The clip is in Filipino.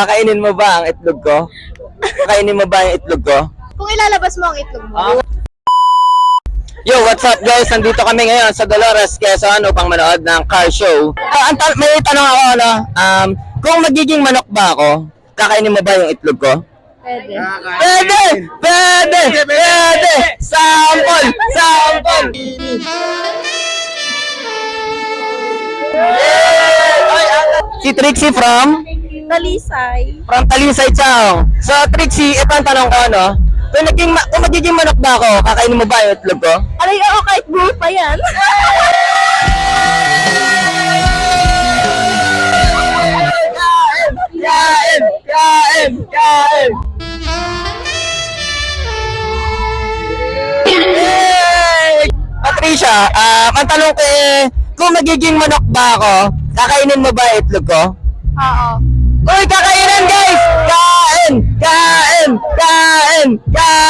kakainin mo ba ang itlog ko? Kakainin mo ba ang itlog ko? Kung ilalabas mo ang itlog mo. Yo, what's up guys? Nandito kami ngayon sa Dolores, Quezon upang manood ng car show. Ah, ang ta- may tanong ako, ano? Um, kung magiging manok ba ako, kakainin mo ba yung itlog ko? Pwede. Pwede! Pwede! Pwede! Sample! Sample! Si Trixie from? Talisay. From Talisay Chow. So Trixie, ito ang tanong ko, ano? Kung, naging, ma- kung magiging manok ba ako, kakainin mo ba yung itlog ko? Aray, oo, kahit buo pa yan. Kain! Kain! Kain! Yay! Patricia, ah, ang tanong ko eh, kung magiging manok ba ako, kakainin mo ba itlog ko? Oo. Kakainin guys!